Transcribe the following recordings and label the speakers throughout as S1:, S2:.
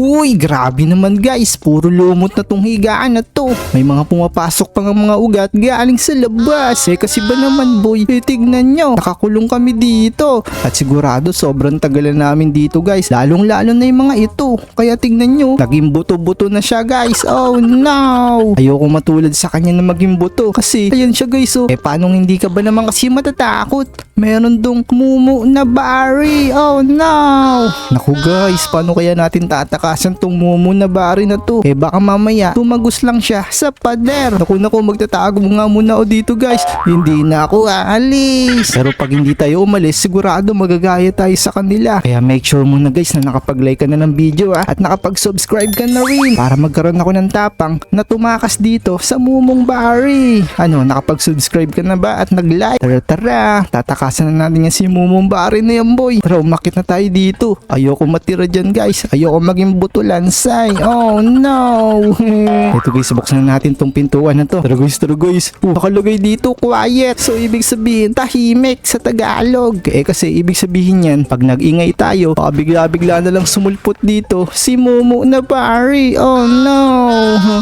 S1: Uy, grabe naman guys. Puro lumot na tong higaan na to. May mga pumapasok pa nga mga ugat galing sa labas. Eh kasi ba naman boy, eh, tignan nyo. Nakakulong kami dito. At sigurado sobrang tagal na namin dito guys. Lalong lalo na yung mga ito. Kaya tignan nyo, naging buto-buto na siya guys. Oh no! Ayoko matulad sa kanya na maging buto. Kasi ayun siya guys oh. Eh paano hindi ka ba naman kasi matatakot? Meron dong mumu na bari. Oh no! Naku guys, paano kaya natin tatakasan tong mumu na bari na to? Eh baka mamaya tumagos lang siya sa pader. Naku naku, magtatago nga muna ako dito guys. Hindi na ako aalis. Pero pag hindi tayo umalis, sigurado magagaya tayo sa kanila. Kaya make sure muna guys na nakapag-like ka na ng video ah, at nakapag-subscribe ka na rin para magkaroon ako ng tapang na tumakas dito sa mumong bari. Ano, nakapag-subscribe ka na ba at nag-like? Tara tara, tatakasan na natin yan si mumong bari na yan boy. Tara, umakit na tayo dito. Ayoko matira dyan guys. Ayoko maging butulansay. Oh no. Ito guys, buksan na natin tong pintuan na to. Tara guys, tara guys. Uh, nakalagay dito, quiet. So ibig sabihin, tahimik sa Tagalog. Eh kasi ibig sabihin yan, pag nag-ingay tayo, baka bigla-bigla na lang sumulpot dito si Momo na pare. Oh no.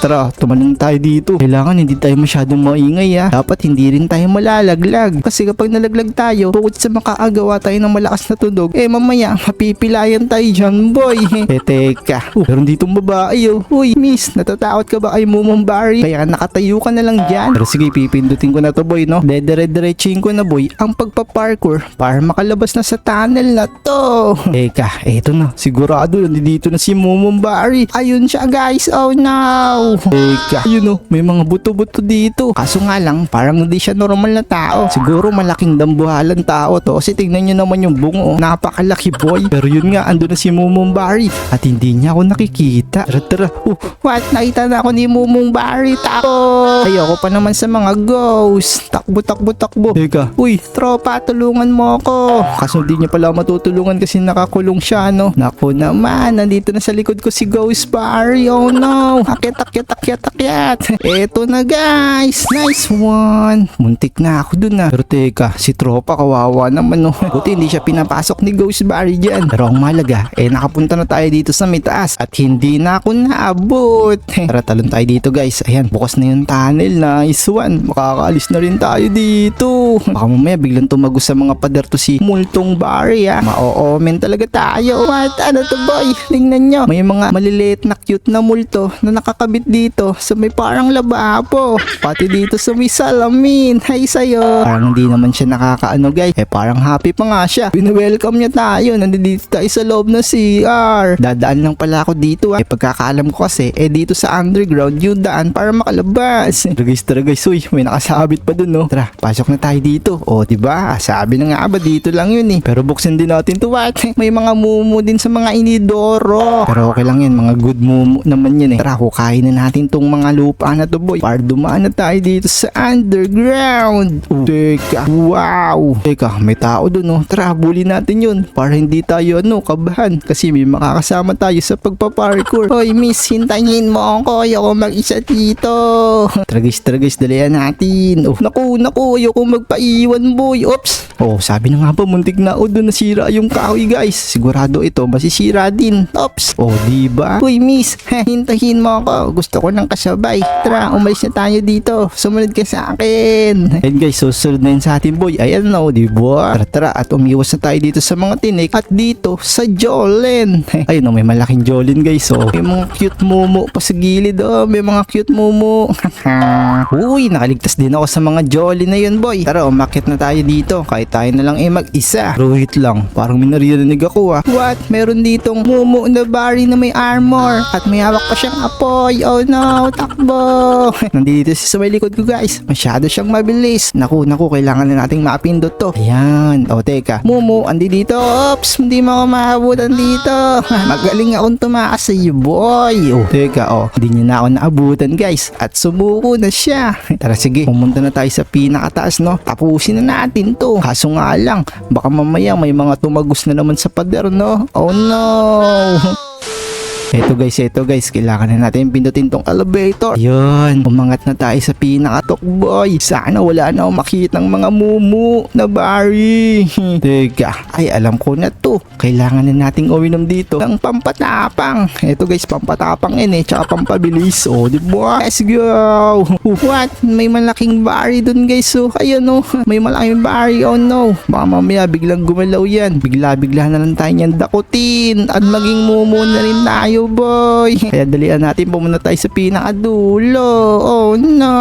S1: Tara, tumalong tayo dito. Kailangan hindi tayo masyadong maingay ha. Dapat hindi rin tayo malalaglag. Kasi kapag nalaglag tayo, bukod sa makaagawa tayo ng malakas na tunog, eh mamaya, mapipilayan tayo dyan, boy. eh uh, meron ditong babae oh. Uy, miss, natatakot ka ba kay Momong Barry? Kaya nakatayo ka na lang dyan. Pero sige, pipindutin ko na to, boy, no? Dedere-derechiin ko na, boy, ang pagpa-parkour para makalabas na sa tunnel na to. Eka, eto na. Sigurado, nandito na si Momong Barry. Ayun siya, guys. Oh, no. Eka, yun oh, may mga buto-buto dito. Kaso nga lang, parang hindi siya normal na tao. Siguro malaking dambuhalan tao to. Kasi tingnan nyo naman yung bungo. oh. Napakalaki, boy. Pero yun nga, ando na si Momong Barry. At hindi niya ako nakikita. Tara, tara. Oh, what? Nakita na ako ni Momong Barry. Takbo. Ayoko pa naman sa mga ghost. Takbo, takbo, takbo. Teka. Uy, tropa, tulungan mo ako. Kaso hindi niya pala matutulungan kasi nakakulong siya, no? Naku naman, nandito na sa likod ko si Ghost Barry. Oh no. Akyat, akyat, akyat, akyat. Eto na guys. Nice one. Muntik na ako dun na. Pero teka, si tropa kawawa naman, no? Buti hindi siya pinapasok ni Ghost Barry dyan. Pero ang malaga, eh nakapunta na tayo dito sa may taas at hindi na ako naabot. Tara, talon tayo dito guys. Ayan, bukas na yung tunnel. Nice one. Makakaalis na rin tayo dito. Baka mamaya biglang tumagos sa mga pader to si Multong Barry ah. Ma-oomen talaga tayo. What? Ano to boy? Tingnan nyo. May mga maliliit na cute na multo na nakakabit dito sa may parang lababo. Pati dito sa may salamin. Hay sa'yo. Parang hindi naman siya nakakaano guys. Eh parang happy pa nga siya. Binwelcome niya tayo. Nandito tayo sa loob ng CR. Dadaan lang pala ako dito ah. Eh pagkakaalam ko kasi eh dito sa underground yung daan para makalabas. Tara guys, tara guys. Uy, may nakasabit pa dun no. Tara, pasok na tayo dito. O, di ba? Sabi na nga ba dito lang yun eh. Pero buksan din natin to what? May mga mumu din sa mga inidoro. Pero okay lang yan, mga good mumu naman yan eh. Tara, hukayin na natin tong mga lupa na to boy. Para dumaan na tayo dito sa underground. Oh, teka, wow. Teka, may tao dun no. Tara, bully natin yun. Para hindi tayo ano, kabahan. Kasi may makakasama tayo sa pagpaparkour. Hoy, miss, hintayin mo ako. Ayoko mag-isa dito. Tara guys, dalihan natin. Oh, naku, naku, ayoko magpaiwan boy. Oops. Oh, sabi na nga ba, muntik na o doon nasira yung kahoy guys. Sigurado ito, masisira din. Oops. Oh, di ba? Uy, miss, heh, hintayin mo ako. Gusto ko ng kasabay. Tara, umalis na tayo dito. Sumunod ka sa akin. Ayan guys, susunod na yun sa atin boy. Ayan na o, di ba? Tara, tara, at umiwas na tayo dito sa mga tinik at dito sa Jolen. Ayun o, may malaking Jolen guys. Oh. May mga cute momo pa sa gilid. Oh, may mga cute momo. Uy, nakaligtas din ako sa mga Jolly na yun boy. Tara, umakit na tayo dito. Kahit tayo na lang eh mag-isa. Pero lang, parang may naririnig ako ah. What? Meron ditong mumu na bari na may armor. At may hawak pa siyang apoy. Oh no, takbo. Nandito si sa may likod ko guys. Masyado siyang mabilis. Naku, naku, kailangan na nating mapindot to. Ayan. O teka, mumu, andi dito. Oops, hindi mo ako maabutan dito. Magaling akong tumakas sa iyo boy. Oh, teka, oh. Hindi niya na ako naabutan guys. At sumuko na siya. Tara sige, pumunta na tayo sa pinakataas no. Tapusin na natin to. Kaso nga lang, baka mamaya may mga tumagos na naman sa pader no. Oh no. Eto guys, eto guys, kailangan na natin pindutin tong elevator. Ayun, umangat na tayo sa pinakatok boy. Sana wala na makitang mga mumu na bari. Teka, ay alam ko na to. Kailangan na nating uminom dito ng pampatapang. Eto guys, pampatapang yan eh, tsaka pampabilis. O, di ba? Let's go! What? May malaking bari dun guys. So, ayun no, may malaking bari. Oh no. Baka mamaya biglang gumalaw yan. Bigla-bigla na lang tayo niyan dakutin. At maging mumu na rin tayo boy. Kaya dalian natin pumunta tayo sa pinakadulo. Oh no.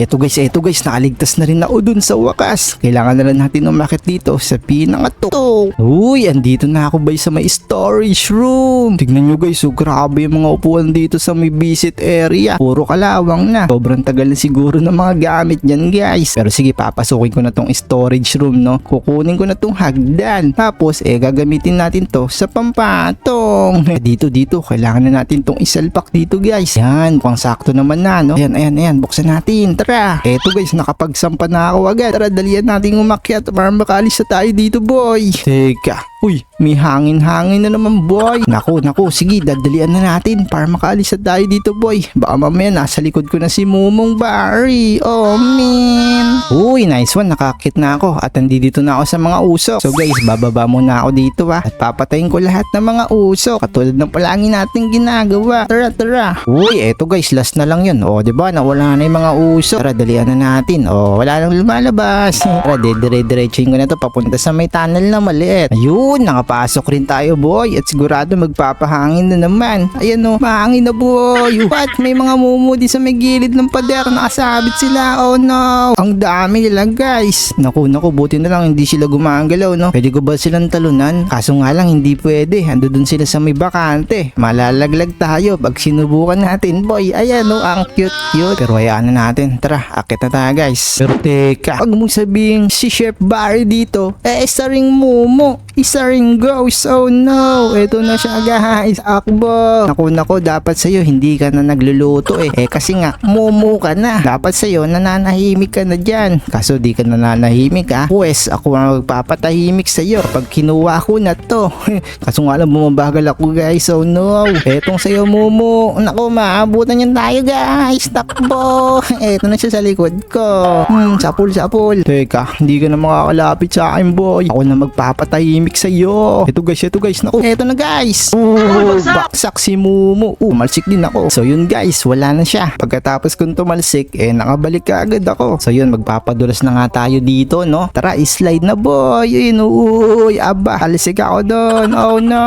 S1: Eto guys, eto guys, nakaligtas na rin ako dun sa wakas. Kailangan na lang natin umakit dito sa pinakato. Uy, andito na ako boy sa may storage room. Tignan nyo guys, so grabe yung mga upuan dito sa may visit area. Puro kalawang na. Sobrang tagal na siguro ng mga gamit dyan guys. Pero sige, papasukin ko na tong storage room no. Kukunin ko na tong hagdan. Tapos eh gagamitin natin to sa pampatong. Eh, Dito dito, kailangan na natin tong isalpak dito guys. Yan, mukhang sakto naman na no. Ayan, ayan, ayan, buksan natin. Tara. Eto guys, nakapagsampa na ako agad. Tara, dalian natin umakyat para makalis na tayo dito boy. Teka, Uy, may hangin-hangin na naman boy. Naku, naku, sige, dadalian na natin para makaalis na tayo dito boy. Baka mamaya nasa likod ko na si Mumong Barry. Oh man. Uy, nice one, nakakit na ako at nandito na ako sa mga usok. So guys, bababa muna ako dito ha at papatayin ko lahat ng mga usok katulad ng palagi nating ginagawa. Tara, tara. Uy, eto guys, last na lang yun. O, di ba? Nawala na yung mga usok. Tara, dalian na natin. O, wala nang lumalabas. Tara, dire-diretsuin ko na to papunta sa may tunnel na maliit. Ayun, nakapasok rin tayo boy at sigurado magpapahangin na naman. Ayan o, mahangin na boy. What? May mga mumu di sa may gilid ng pader nakasabit sila. Oh no. Ang dami nila guys. Naku, naku, buti na lang hindi sila gumagalaw no. Pwede ko ba silang talunan? Kaso nga lang hindi pwede. Ando dun sila sa may bakante. Malalaglag tayo pag sinubukan natin boy. Ayan o, ang cute cute. Pero hayaan na natin. Tara, akit na tayo guys. Pero teka, wag mong sabihin si Chef Barry dito, eh isa ring mumu. Isa ring ghost. Oh no. Ito na siya guys. Akbo. Naku naku. Dapat sa'yo hindi ka na nagluluto eh. Eh kasi nga mumu ka na. Dapat sa'yo nananahimik ka na dyan. Kaso di ka nananahimik ha. Pues ako ang magpapatahimik sa'yo pag kinuha ko na to. Kaso nga lang bumabagal ako guys. Oh no. Etong sa'yo mumu. Naku maabutan yan tayo guys. Takbo. Eto na siya sa likod ko. Hmm, sapul sapul. Teka, hindi ka na makakalapit sa akin boy. Ako na magpapatahimik sa iyo. Ito guys, ito guys. Naku, eto na guys. Oh, baksak si Mumu. Oh, malsik din ako. So yun guys, wala na siya. Pagkatapos kong tumalsik, eh nakabalik ka agad ako. So yun, magpapadulas na nga tayo dito, no? Tara, slide na boy. Ayun, uy, aba, halisik ako doon. Oh no.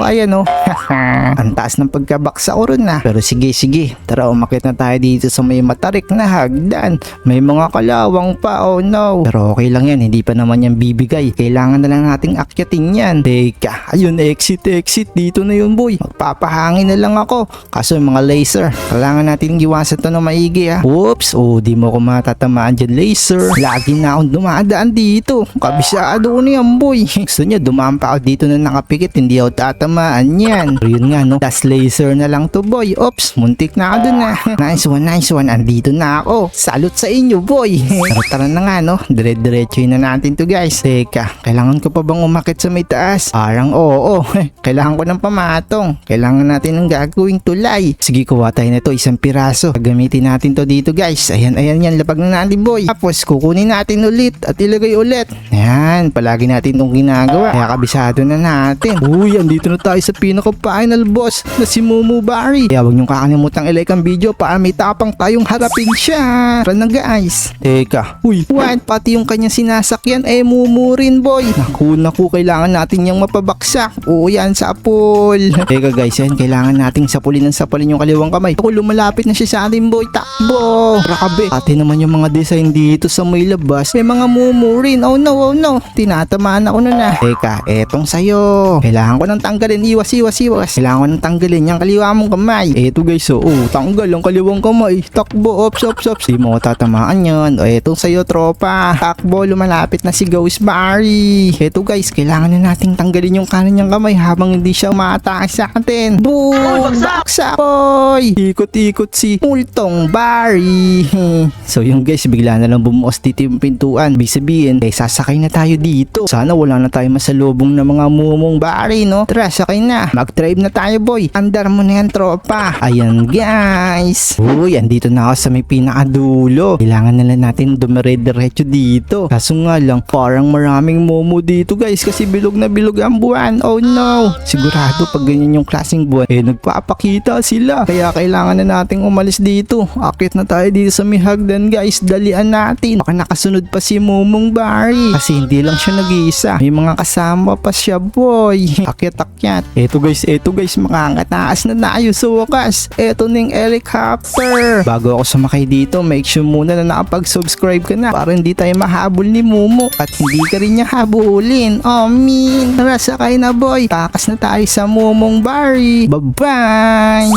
S1: Ayan oh. Ang taas ng pagkabaksa ko ron na. Pero sige, sige. Tara, umakit na tayo dito sa may matarik na hagdan. May mga kalawang pa, oh no. Pero okay lang yan, hindi pa naman yan bibigay. Kailangan na lang nating akyatin yan. Teka, ayun, exit, exit. Dito na yun, boy. Magpapahangin na lang ako. Kaso yung mga laser, kailangan natin iwasan to ng maigi, ha. Oops, oh, di mo ko matatamaan dyan, laser. Lagi na akong dumadaan dito. Kabisado ko na yan, boy. Gusto niya, dumaan pa ako dito na nakapikit. Hindi ako tatamaan yan. Pero yun nga, no. Das laser na lang to, boy. Oops, muntik na ako dun, ha. Nice one, nice one. Andito na ako. Salute sa inyo, boy. Pero tara na nga, no. Dire-diretso na natin to, guys. Teka, kailangan ko pa bang umakit sa may taas? Parang oo. kailangan ko ng pamatong. Kailangan natin ng gagawing tulay. Sige, kuha tayo na to. Isang piraso. Gagamitin natin to dito, guys. Ayan, ayan, yan. Lapag na natin, boy. Tapos, kukunin natin ulit at ilagay ulit. Ayan, palagi natin itong ginagawa. Kaya kabisado na natin. Uy, andito na tayo sa pinaka-final boss na si Mumu Barry. Kaya huwag niyong kakalimutang ilike ang video para may tapang tayong harapin siya. Tara na guys. Teka, uy, what? Pati yung kanyang sinasakyan eh Mumu rin boy. Naku, naku, kailangan natin yung mapabaksak. Oo yan, sapul. Teka guys, yan, kailangan nating sapulin ng sapulin yung kaliwang kamay. Ako, lumalapit na siya sa atin boy. Takbo. Grabe. Pati naman yung mga design dito sa may labas. May mga Mumu rin. Oh no, oh no. Tinatamaan ako na na. Teka, etong sayo. Kailangan ko nang tanggalin. Iwas, iwas, iwas. Kailangan ko nang tanggalin yung kaliwa mong kamay. Eto guys, oh, oh tanggal ang kaliwang kamay. Takbo, ops, ops, ops. Di mo tatamaan yun. O, etong sayo, tropa. Takbo, lumalapit na si Ghost Barry. Eto guys, kailangan na nating tanggalin yung kanan niyang kamay habang hindi siya umaatake sa atin. Boom! Baksak! Boy! Ikot-ikot si Multong Barry. so yung guys, bigla na lang bumuos dito yung pintuan. Ibig sabihin, eh, sasakay na tayo dito. Sana wala na tayo masalubong ng mga mumong Barry, no? Tara, sakay na. Mag-drive na tayo, boy. Andar mo na yan, tropa. Ayan, guys. Uy, andito na ako sa may pinakadulo. Kailangan na lang natin dumire-diretso dito. Kaso nga lang, parang maraming momo dito, guys. Kasi bilog na bilog ang buwan. Oh no. Sigurado pag ganyan yung klaseng buwan, eh nagpapakita sila. Kaya kailangan na nating umalis dito. Akit na tayo dito sa may guys. Dalian natin. Baka nakasunod pa si Momong Barry. Kasi hindi lang siya nag-iisa. May mga kasama pa siya, boy. Akyat-akyat. Eto guys, eto guys, makakataas na tayo sa wakas. Eto na yung helicopter. Bago ako sumakay dito, make sure muna na nakapag-subscribe ka na para hindi tayo mahabol ni Momo at hindi ka rin niya habulin. Oh, min. Tara, sakay na boy. Takas na tayo sa Momong Barry. Bye-bye.